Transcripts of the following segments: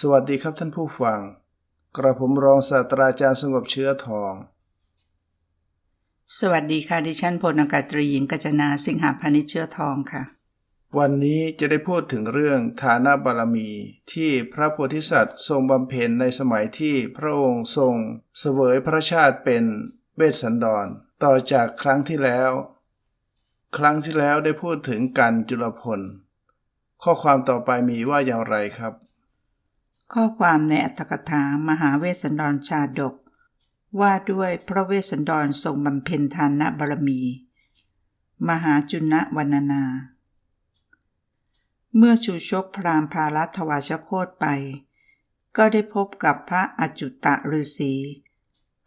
สวัสดีครับท่านผู้ฟัง กระผมรองศาสตราจารย์สงบเชื้อทอง สวัสดีค่ะ ดิฉันพลอากาศตรีหญิงกัญจนาสิงหาพานิชเชื้อทองค่ะ วันนี้จะได้พูดถึงเรื่องฐานะบารมี ที่พระโพธิสัตว์ทรงบำเพ็ญในสมัยที่พระองค์ทรงเสวยพระชาติเป็นเวสสันดร ต่อจากครั้งที่แล้ว ครั้งที่แล้วได้พูดถึงกันจุลพล ข้อความต่อไปมีว่าอย่างไรครับ ข้อความในอัตถกถามหาเวสสันดรชาดก ว่าด้วยพระเวสสันดรทรงบำเพ็ญทานบารมี มหาจุณวรรณนา เมื่อชูชกพรามพารัตวาชโคตไป ก็ได้พบกับพระอจุตะฤาษี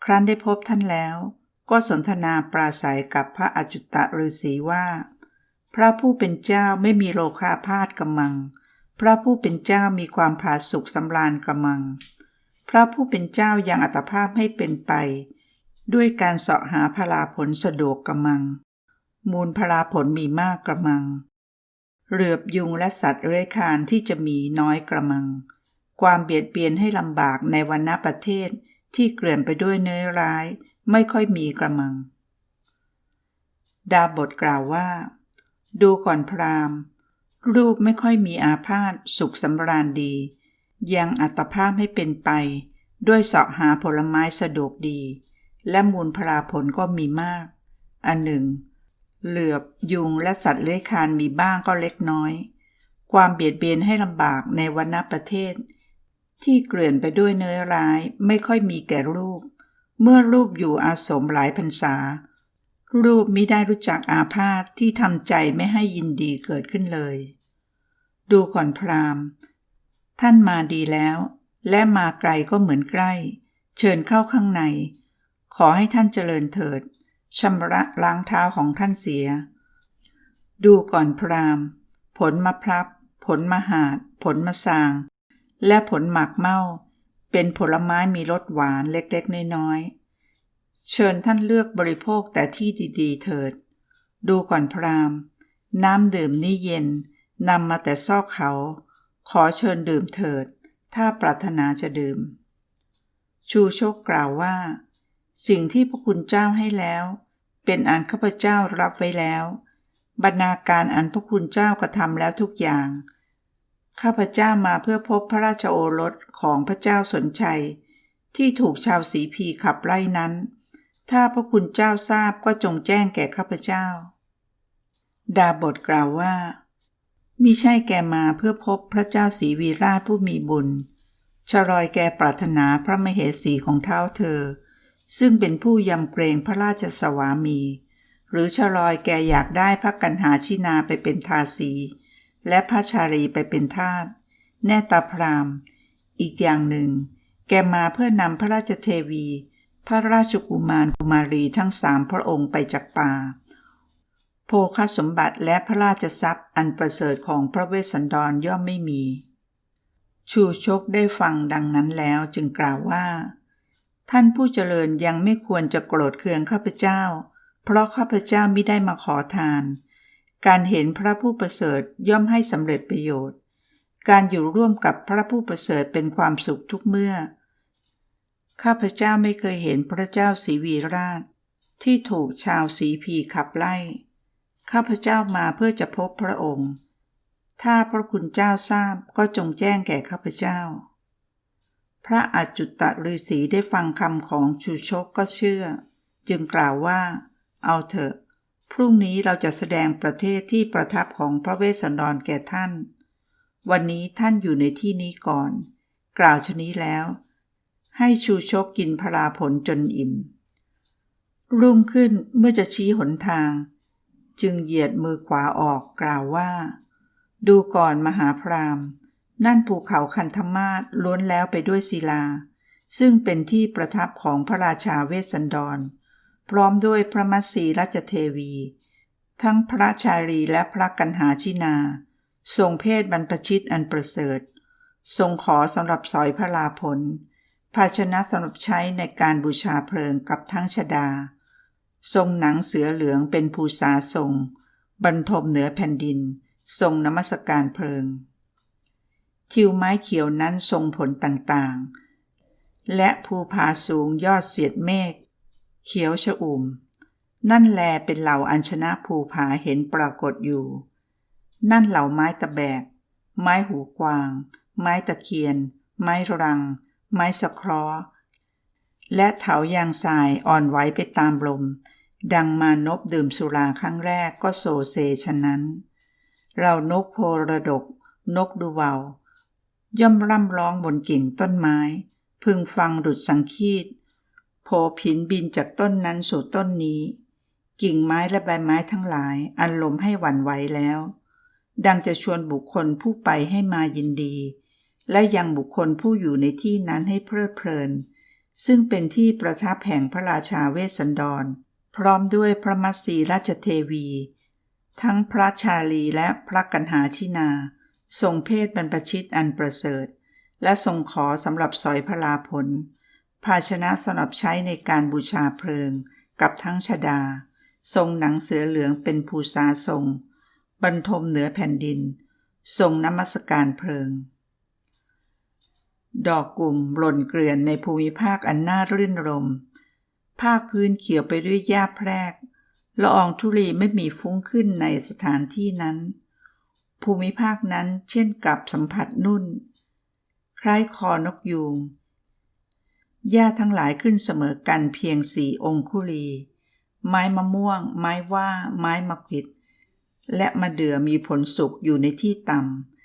ครั้นได้พบท่านแล้ว ก็สนทนาปราศัยกับพระอจุตะฤาษีว่า พระผู้เป็นเจ้าไม่มีโลคาพาธกำมัง พระผู้เป็นเจ้ามีความผาสุกสำราญกระมัง พระผู้เป็นเจ้ายังอัตภาพให้เป็นไป ด้วยการเสาะหาพลาผลสะดวกกระมัง มูลพลาผลมีมากกระมัง เหลือบยุงและสัตว์เลื้อยคานที่จะมีน้อยกระมัง ความเบียดเบียนให้ลำบากในวันณประเทศที่เกลื่อนไปด้วยเนื้อร้าย ไม่ค่อยมีกระมัง ดาบทกล่าวว่า ดูก่อนพราหมณ์ รูปไม่ค่อยมีอาพาธสุขสำราญดี ยังอัตภาพให้เป็นไป ด้วยเสาะหาผลไม้สะดวกดี และมูลพลาผลก็มีมาก อันหนึ่ง เหลือบยุงและสัตว์เลื้อยคลานมีบ้างก็เล็กน้อย ความเบียดเบียนให้ลำบากในวันณประเทศ ที่เกลื่อนไปด้วยเนื้อร้ายไม่ค่อยมีแก่รูป เมื่อรูปอยู่อาสมหลายพรรษารูปมิได้รู้จักอาพาธที่ทำใจไม่ให้ยินดีเกิดขึ้นเลย ดูก่อนพราหมณ์ ท่านมาดีแล้ว และมาไกลก็เหมือนใกล้ เชิญเข้าข้างใน ขอให้ท่านเจริญเถิดชำระล้างเท้าของท่านเสีย ดูก่อนพราหมณ์ ผลมะพร้าวผลมะหาด ผลมะสาง และผลหมากเมาเป็นผลไม้มีรสหวานเล็กๆ น้อยๆ เชิญท่านเลือกบริโภคแต่ที่ดี ๆ เถิด ดูก่อนพราหมณ์ น้ำดื่มนี่เย็น นำมาแต่ซอกเขา ขอเชิญดื่มเถิด ถ้าปรารถนาจะดื่ม ชูโชคกล่าวว่า สิ่งที่พระคุณเจ้าให้แล้ว เป็นอันข้าพเจ้ารับไว้แล้ว บรรณาการอันพระคุณเจ้ากระทำแล้วทุกอย่าง ข้าพเจ้ามาเพื่อพบพระราชโอรสของพระเจ้าสนชัย ที่ถูกชาวสีพีขับไล่นั้น ถ้าพระคุณเจ้าทราบก็จงแจ้งแก่ข้าพเจ้า ดาบทกล่าวว่า มิใช่แกมาเพื่อพบพระเจ้าศรีวีราชผู้มีบุญ ชรอยแกปรารถนาพระมเหสีของเท้าเธอ ซึ่งเป็นผู้ยำเกรงพระราชสวามี หรือชรอยแกอยากได้พระกันหาชินาไปเป็นทาสี และพระชาลีไปเป็นทาสแน่ตาพราม อีกอย่างหนึ่ง แกมาเพื่อนำพระราชเทวี พระราชกุมารกุมารีทั้งสามพระองค์ไปจากป่า โภคสมบัติและพระราชทรัพย์อันประเสริฐของพระเวสสันดรย่อมไม่มี ชูชกได้ฟังดังนั้นแล้วจึงกล่าวว่า ท่านผู้เจริญยังไม่ควรจะโกรธเคืองข้าพเจ้า เพราะข้าพเจ้าไม่ได้มาขอทาน การเห็นพระผู้ประเสริฐย่อมให้สำเร็จประโยชน์ การอยู่ร่วมกับพระผู้ประเสริฐเป็นความสุขทุกเมื่อ ข้าพเจ้าไม่เคยเห็นพระเจ้าศรีวีราช ที่ถูกชาวสีพีขับไล่ ข้าพเจ้ามาเพื่อจะพบพระองค์ ถ้าพระคุณเจ้าทราบก็จงแจ้งแก่ข้าพเจ้า พระอจุตฤาษีได้ฟังคำของชูชกก็เชื่อ จึงกล่าวว่า เอาเถอะ พรุ่งนี้เราจะแสดงประเทศที่ประทับของพระเวสสันดรแก่ท่าน วันนี้ท่านอยู่ในที่นี้ก่อน กล่าวชนี้แล้ว ให้ชูชกกินพลาผลจนอิ่ม รุ่งขึ้นเมื่อจะชี้หนทาง จึงเหยียดมือขวาออกกล่าวว่า ดูก่อนมหาพรามนั่นภูเขาคันธมาศล้วนแล้วไปด้วยศิลา ซึ่งเป็นที่ประทับของพระราชาเวสสันดร พร้อมด้วยพระมัสีราชเทวี ทั้งพระชาลีและพระกันหาชินา ทรงเพศบรรพชิตอันประเสริฐ ทรงขอสำหรับสอยพระลาผล ภาชนะสำหรับใช้ในการบูชาเพลิงกับทั้งชดา ทรงหนังเสือเหลืองเป็นภูษาทรง บรรทมเหนือแผ่นดิน ทรงนมัสการเพลิง ทิวไม้เขียวนั้นทรงผลต่างๆ และภูผาสูงยอดเสียดเมฆเขียวชอุ่ม นั่นแลเป็นเหล่าอัญชนะภูผาเห็นปรากฏอยู่ นั่นเหล่าไม้ตะแบก ไม้หูกวาง ไม้ตะเคียน ไม้รัง ไม้สะเคราะห์ และเถายางทรายอ่อนไหวไปตามลม ดังมานพดื่มสุราครั้งแรกก็โซเซฉะนั้น เรานกโพระดก นกดูเวาย่อมร่ำร้องบนกิ่งต้นไม้ พึงฟังดุดสังคีตโพผินบินจากต้นนั้นสู่ต้นนี้ กิ่งไม้และใบไม้ทั้งหลาย อันลมให้หวั่นไหวแล้ว ดังจะชวนบุคคลผู้ไปให้มายินดี และยังบุคคลผู้อยู่ในที่นั้นให้เพลิดเพลิน ซึ่งเป็นที่ประทับแห่งพระราชาเวสสันดร พร้อมด้วยพระมัสีราชเทวี ทั้งพระชาลีและพระกันหาชินา ทรงเพศบรรพชิตอันประเสริฐ และทรงขอสำหรับสอยพระลาผล ภาชนะสำหรับใช้ในการบูชาเพลิง กับทั้งชดา ทรงหนังเสือเหลืองเป็นภูษาทรง บรรทมเหนือแผ่นดิน ทรงนมัสการเพลิง ดอกกลุ่มหล่นเกลื่อนในภูมิภาคอันน่ารื่นรม ภาคพื้นเขียวไปด้วยหญ้าแพรกละอองธุลีไม่มีฟุ้งขึ้นในสถานที่นั้น ภูมิภาคนั้นเช่นกับสัมผัสนุ่น คล้ายคอนกยูงหญ้าทั้งหลายขึ้นเสมอกันเพียงสี่องคุลี ไม้มะม่วง ไม้ว่า ไม้มะกิด และมะเดื่อมีผลสุกอยู่ในที่ต่ำ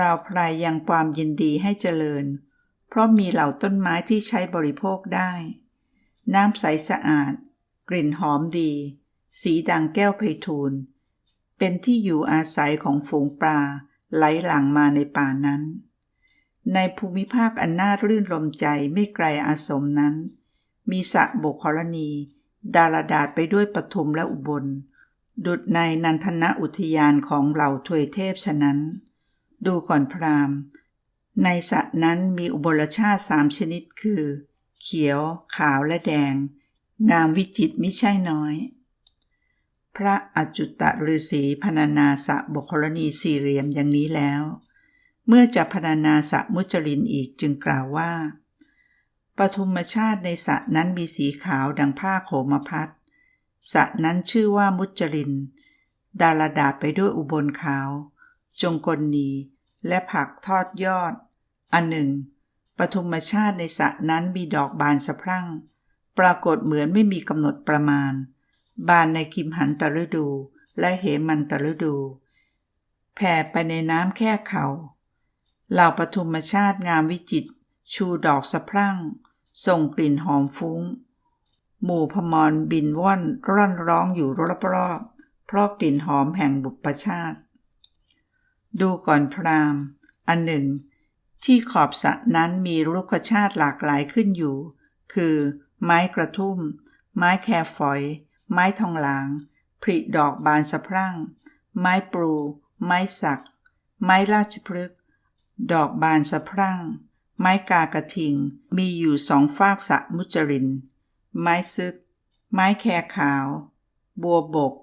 ราวพลายยังความยินดีให้เจริญ เพราะมีเหล่าต้นไม้ที่ใช้บริโภคได้ น้ำใสสะอาด กลิ่นหอมดี สีดังแก้วไพทูลเป็นที่อยู่อาศัยของฝูงปลาไหลหลังมาในป่านั้น ในภูมิภาคอันน่ารื่นรมใจไม่ไกลอาสมนั้น มีสระบกครณี ดารดาษไปด้วยปทุมและอุบล ดุดในนันทนอุทยานของเหล่าทวยเทพฉะนั้น ดูก่อนพราหมณ์ ในสระนั้นมีอุบลชาติสามชนิดคือ เขียว ขาวและแดง งามวิจิตมิใช่น้อย พระอจุตฤาษีพรรณนาสะบกครณีสี่เหลี่ยมอย่างนี้แล้ว เมื่อจะพรรณนาสะมุจลินอีกจึงกล่าวว่าปฐุมชาติในสระนั้นมีสีขาวดังผ้าโขมพัดสระนั้นชื่อว่ามุจลิน ดาราดาษไปด้วยอุบลขาว จงกลนี และผักทอดยอด อันหนึ่ง ปฐุมชาติในสระนั้นมีดอกบานสะพรั่ง ปรากฏเหมือนไม่มีกำหนดประมาณ บานในคิมหันตฤดู และเหมันตฤดู แผ่ไปในน้ำแค่เขา เหล่าปฐุมชาติงามวิจิต ชูดอกสะพรั่ง ส่งกลิ่นหอมฟุ้ง หมู่พมรบินว่อนร่อนร้องอยู่รอบๆเพราะกลิ่นหอมแห่งบุปชาติ ดูก่อนพราหมณ์ อันหนึ่ง ที่ขอบสระนั้นมีรุกชาติหลากหลายขึ้นอยู่ คือ ไม้กระทุ่ม ไม้แครฝอย ไม้ทองหลาง ผลิดอกบานสะพรั่ง ไม้ปรูไม้สัก ไม้ราชพฤกษ์ดอกบานสะพรั่ง ไม้กากระทิง มีอยู่สองฝากสระมุจริน ไม้ซึก ไม้แครขาว บัวบก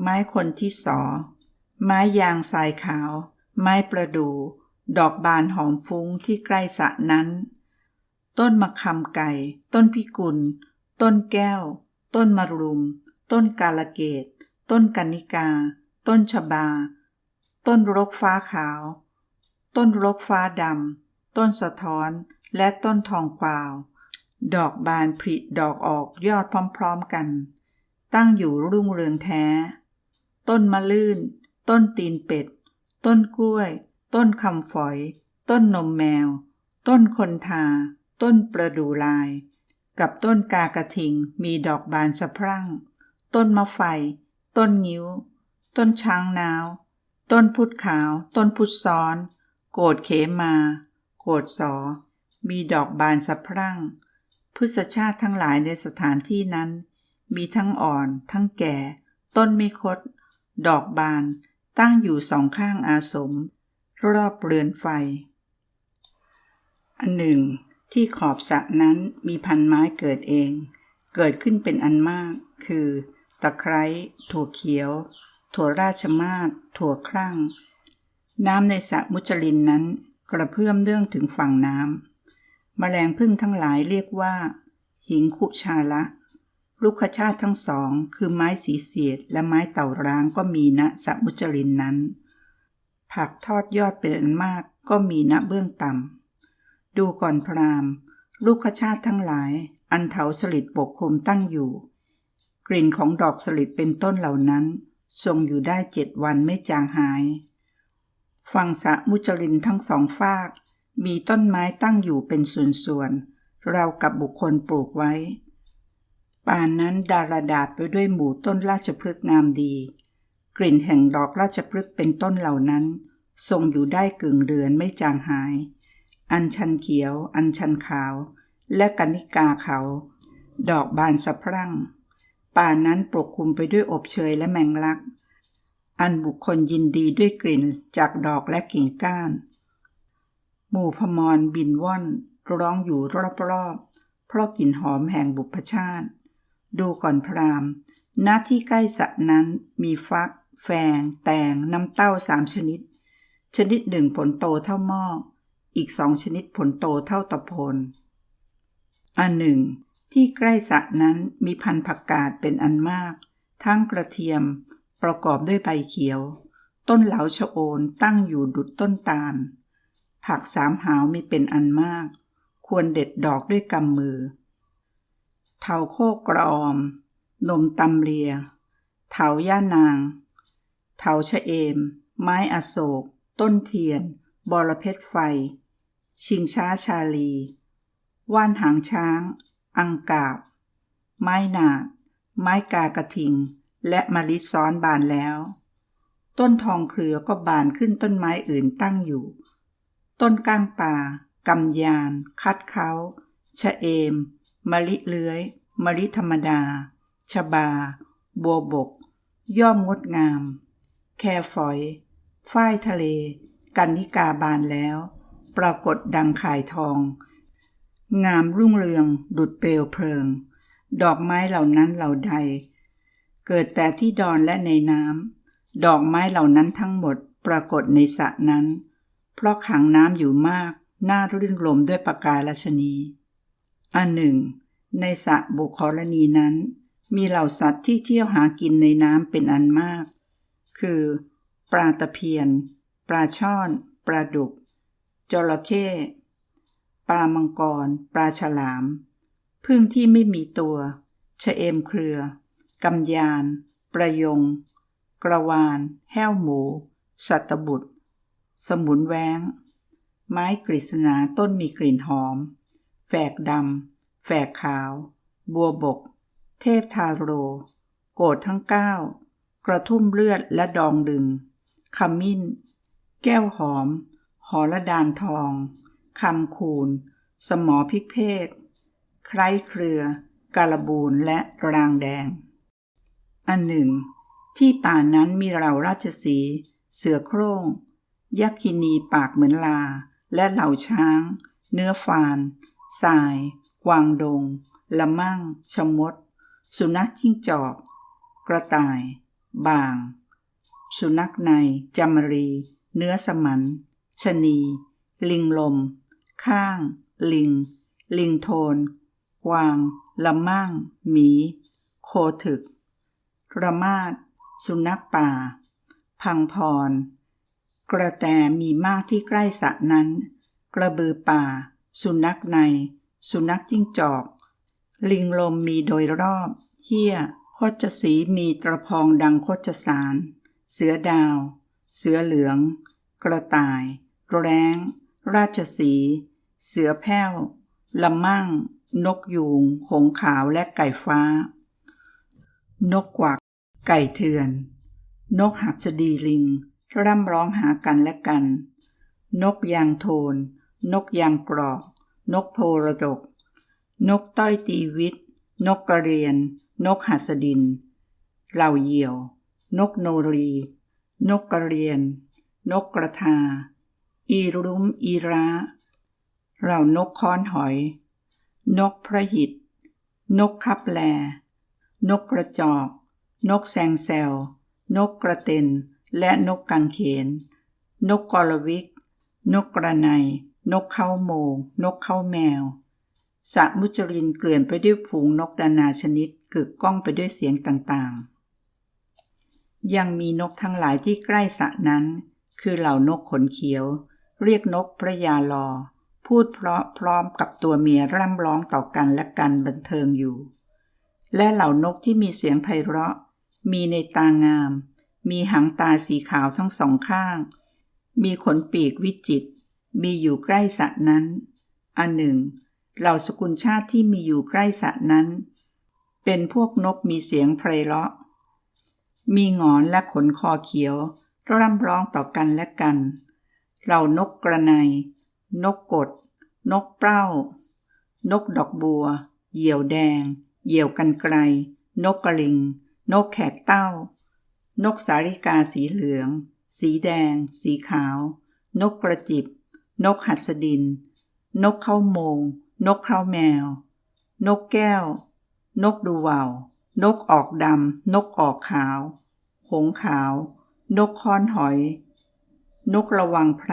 ไม้คนที่สอ ไม้ยางทรายขาว ไม้ประดู่ดอกบานหอมฟุ้งที่ใกล้สะนั้น ต้นมะคำไก่ ต้นพิกุล ต้นแก้ว ต้นมะรุม ต้นกาลเกต ต้นกันิกา ต้นชบา ต้นรกฟ้าขาว ต้นรกฟ้าดำ ต้นสะท้อน และต้นทองกวาว ดอกบานผลิดอกออกยอดพร้อมๆกัน ตั้งอยู่รุ่งเรืองแท้ ต้นมะลื่น ต้นตีนเป็ด ต้นกล้วย ต้นคำฝอย ต้นนมแมว ต้นคนทา ต้นประดูลาย กับต้นกากระทิงมีดอกบานสะพรั่ง ต้นมะไฟ ต้นงิ้ว ต้นช้างนาว ต้นพุทธขาว ต้นพุทธซ้อน โกดเขมา โกดสอ มีดอกบานสะพรั่งพฤกษชาติทั้งหลายในสถานที่นั้น มีทั้งอ่อน ทั้งแก่ ต้นไม่คด ดอกบาน ตั้งอยู่สองข้างอาสม รอบเรือนไฟ อันหนึ่ง ที่ขอบสระนั้นมีพันไม้เกิดเอง เกิดขึ้นเป็นอันมาก คือ ตะไคร้ถั่วเขียว ถั่วราชมาศถั่วครั่ง น้ำในสระมุจลินนั้นกระเพื่อมเรื่องถึงฝั่งน้ำมแมลงพึ่งทั้งหลายเรียกว่า หิงคุชาละ ลูกขชาติทั้งสอง คือไม้สีเสียดและไม้เต่าร้างก็มีณสระมุจลินนั้น ผักทอดยอดเป็นอันมากก็มีณเบื้องต่ำ ดูก่อนพรามลูกขชาติทั้งหลาย อันเถาสลิดปกคลุมตั้งอยู่ กลิ่นของดอกสลิดเป็นต้นเหล่านั้น ทรงอยู่ได้เจ็ดวันไม่จางหาย ฝั่งสะมุจลินทั้งสองฝาก มีต้นไม้ตั้งอยู่เป็นส่วนๆเรากับบุคคลปลูกไว้ ป่านนั้นดาราดาไปด้วยหมู่ต้นราชพฤกษ์งามดี กลิ่นแห่งดอกราชพฤกษ์เป็นต้นเหล่านั้น ทรงอยู่ได้กึ่งเดือนไม่จางหาย อันชันเขียว อันชันขาว และกันิกาเขา ดอกบานสะพรั่ง ป่านั้นปกคลุมไปด้วยอบเชยและแมงลัก อันบุคคลยินดีด้วยกลิ่นจากดอกและกิ่งก้าน หมู่พมรบินว่อนร้องอยู่รอบๆเพราะกลิ่นหอมแห่งบุพชาติ ดูก่อนพรามหน้าที่ใกล้สระนั้นมีฟัก แฟง แตง น้ำเต้าสามชนิด ชนิดหนึ่งผลโตเท่าหม้อ อีกสองชนิดผลโตเท่าตะโพนอันหนึ่ง ที่ใกล้สระนั้นมีพันธุ์ผักกาดเป็นอันมาก ทั้งกระเทียม ประกอบด้วยใบเขียว ต้นเหลาชะโอนตั้งอยู่ดุดต้นตาล ผักสามหาวมีเป็นอันมาก ควรเด็ดดอกด้วยกำมือ เถาโคกรอม นมตำเลีย เถาย่านาง เถาชะเอม ไม้อโศก ต้นเทียน บอระเพ็ดไฟ ชิงช้าชาลี ว่านหางช้าง อังกาบ ไม้นาด ไม้กากระทิง และมะลิซ้อนบานแล้ว ต้นทองเครือก็บานขึ้นต้นไม้อื่นตั้งอยู่ ต้นก้างป่ากำยาน คัดเขาชะเอม มะลิเลื้อยมะลิธรรมดา ชบา บัวบก ย่อมงดงาม แค่ฝอย ฝ้ายทะเล กันนิกาบานแล้ว ปรากฏดังข่ายทอง งามรุ่งเรือง ดุดเปลวเพลิง ดอกไม้เหล่านั้นเหล่าใด เกิดแต่ที่ดอนและในน้ำ ดอกไม้เหล่านั้นทั้งหมดปรากฏในสระนั้น เพราะขังน้ำอยู่มาก น่ารื่นรมด้วยประกาศชนี อันหนึ่ง ในสระบุคลณีนั้น มีเหล่าสัตว์ที่เที่ยวหากินในน้ำเป็นอันมาก คือ ปลาตะเพียน ปลาช่อน ปลาดุก จระเข้ ปลามังกร ปลาฉลาม พึ่งที่ไม่มีตัวชะเอมเครือกำยาน ประยง กระวาน แห้วหมู สัตบุตร สมุนแวงไม้กฤษณาต้นมีกลิ่นหอม แฝกดำ แฝกขาว บัวบก เทพทาโร โกดทั้งเก้ากระทุ่มเลือดและดองดึง ขมิ้น แก้วหอม หอละดานทอง คำคูน สมอพิกเพกไคร้เครือ กาลบูนและรางแดง อันหนึ่ง ที่ป่านั้นมีเหล่าราชสี เสือโคร่งยักษินีปากเหมือนลา และเหล่าช้าง เนื้อฟาน สาย กวางดง ละมั่ง ชมด สุนัขจิ้งจอก กระต่าย บาง สุนัขในจามรี เนื้อสมัน ชนี ลิงลม ข้าง ลิง ลิงโทน กวาง ละมั่ง หมี โคถึก ระมาด สุนัขป่า พังพร กระแตมีมากที่ใกล้สระนั้น กระบือป่า สุนัขใน สุนัขจิ้งจอก ลิงลมมีโดยรอบเฮียโคจสีมีตระพองดังโคจสาร เสือดาว เสือเหลือง กระต่าย แร้ง ราชสี เสือแพ้วละมั่ง นกยูง หงขาวและไก่ฟ้า นกกวัก ไก่เถื่อน นกหัสดีลิง ร่ำร้องหากันและกัน นกยางโทน นกยางกรอก นกโพระดก นกต้อยตีวิทนกกระเรียน นกหัสดิน เหล่าเหยี่ยว นกโนรี นกกระเรียน นกกระทา อีรุ้มอีร้าเหล่านกค้อนหอย นกพระหิต นกคับแล นกกระจอก นกแซงแซว นกกระเต็น และนกกังเขนนนกกรวิก นกกระไน นกเข้าโมง นกเข้าแมวสะมุจรินเกลื่อนไปด้วยฝูงนกนานาชนิดกึกก้องไปด้วยเสียงต่างๆ ยังมีนกทั้งหลายที่ใกล้สะนั้น คือเหล่านกขนเขียว เรียกนกพระยาลอ พูดเพราะพร้อมกับตัวเมียร่ำร้องต่อกันและกันบันเทิงอยู่ และเหล่านกที่มีเสียงไพเราะ มีในตางาม มีหางตาสีขาวทั้งสองข้าง มีขนปีกวิจิตร มีอยู่ใกล้สระนั้น อันหนึ่ง เหล่าสกุลชาติที่มีอยู่ใกล้สระนั้น เป็นพวกนกมีเสียงไพเราะ มีหงอนและขนคอเขียวร่ำร้องต่อกันและกัน เหล่านกกระไน นกกด นกเป้า นกดอกบัว เหยี่ยวแดง เหยี่ยวกันไกล นกกระลิง นกแขกเต้า นกสาริกาสีเหลือง สีแดง สีขาว นกกระจิบ นกหัสดิน นกเข้าโมง นกเข้าแมว นกแก้ว นกดูว่าวนกออกดำ นกออกขาว หงขาว นกค้อนหอย นกระวังไพร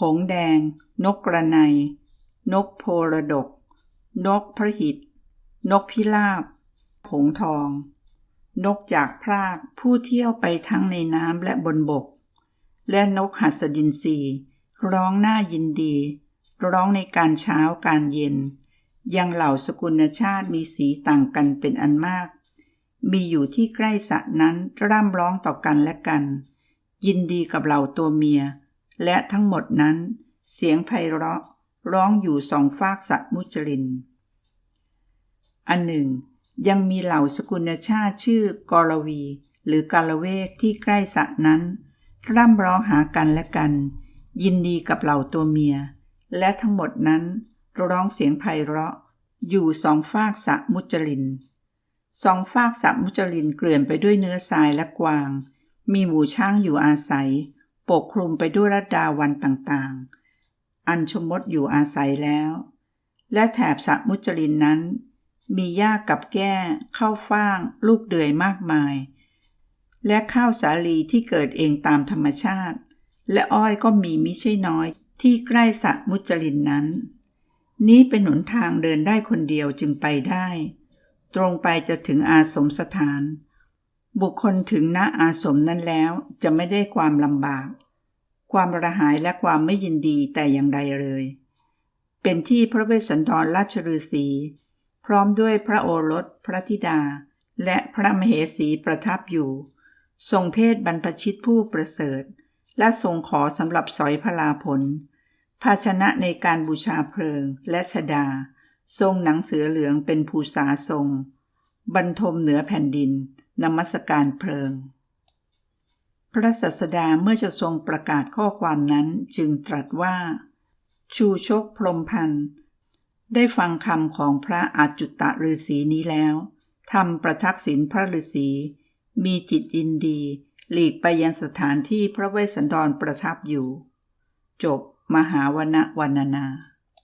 หงแดง นกกระไน นกโพระดก นกพระหิต นกพิราบ หงทอง นกจากพรากผู้เที่ยวไปทั้งในน้ำและบนบก และนกหัสดินสี ร้องน่ายินดี ร้องในการเช้าการเย็น ยังเหล่าสกุลชาติมีสีต่างกันเป็นอันมาก มีอยู่ที่ใกล้สระนั้นร่ำร้องต่อกันและกัน ยินดีกับเหล่าตัวเมีย และทั้งหมดนั้น เสียงไพเราะ ร้องอยู่สองฟากสะมุจริน อันหนึ่ง ยังมีเหล่าสกุลชาติชื่อกอรวี หรือกาลเวกที่ใกล้สระนั้น ร่ำร้องหากันและกัน ยินดีกับเหล่าตัวเมีย และทั้งหมดนั้นร้องเสียงไพเราะ อยู่สองฟากสะมุจรินสองฟากสะมุจรินเกลื่อนไปด้วยเนื้อทรายและกวาง มีหมูช้างอยู่อาศัย ปกคลุมไปด้วยรัดดาวันต่างๆ อันชมดอยู่อาศัยแล้ว และแถบสะมุจรินนั้น มีหญ้ากับแก้ข้าวฟ่าง ลูกเดือยมากมาย และข้าวสาลีที่เกิดเองตามธรรมชาติ และอ้อยก็มีมิใช่น้อย ที่ใกล้สระมุจรินนั้น นี้เป็นหนทางเดินได้คนเดียวจึงไปได้ ตรงไปจะถึงอาสมสถาน บุคคลถึงณอาสมนั้นแล้วจะไม่ได้ความลำบาก ความระหายและความไม่ยินดีแต่อย่างใดเลย เป็นที่พระเวสสันดรราชฤาษีพร้อมด้วยพระโอรสพระธิดา และพระมเหสีประทับอยู่ ทรงเพศบรรพชิตผู้ประเสริฐ และทรงขอสำหรับสอยพลาผล ภาชนะในการบูชาเพลิงและชดา ทรงหนังเสือเหลืองเป็นภูษาทรง บรรทมเหนือแผ่นดินนมัสการเพลิง พระสัสดาเมื่อจะทรงประกาศข้อความนั้นจึงตรัสว่า ชูชกพรมพันธ์ได้ฟังคำของพระอาจุตะฤาษีนี้แล้วทำประทักษิณพระฤาษีมีจิตยินดี หลีกไปยังสถานที่พระเวสสันดรประทับอยู่ จบมหาวณวรรณนา